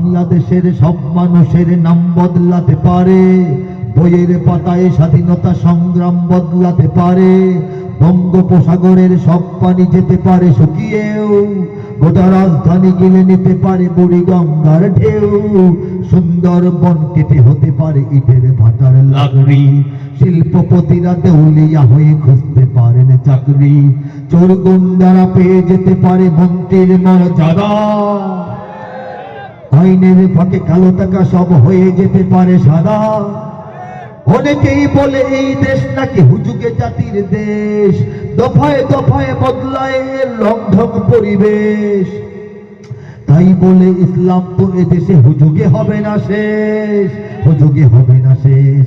বাংলাদেশের সব মানুষের নাম বদলাতে পারে। বইয়ের পাতায় স্বাধীনতা সংগ্রাম বদলাতে পারে। বঙ্গোপসাগরের সব পানি যেতে পারে শুকিয়েও। গোটা রাজধানী গিলে নিতে পারে বুড়ি গঙ্গার ঢেউ। সুন্দরবন কেটে হতে পারে ইটের ভাটার লাগড়ি। শিল্পপতিরা দেউলিয়া হয়ে খুঁজতে পারেন চাকরি। চোর গুন্ডারা পেয়ে যেতে পারে মন্ত্রীর মর্যাদা আইনের ফাঁকে কালো টাকা সব হয়ে যেতে পারে সাদা। অনেকেই বলে এই দেশ নাকি হুজুগে জাতির দেশ। দফায় দফায় বদলায় লঙ্ঘন পরিবেশ। তাই বলে ইসলাম তো এদেশে হুজুগে হবে না শেষ। হুজুগে হবে না শেষ।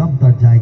বিপ্লব দরজায়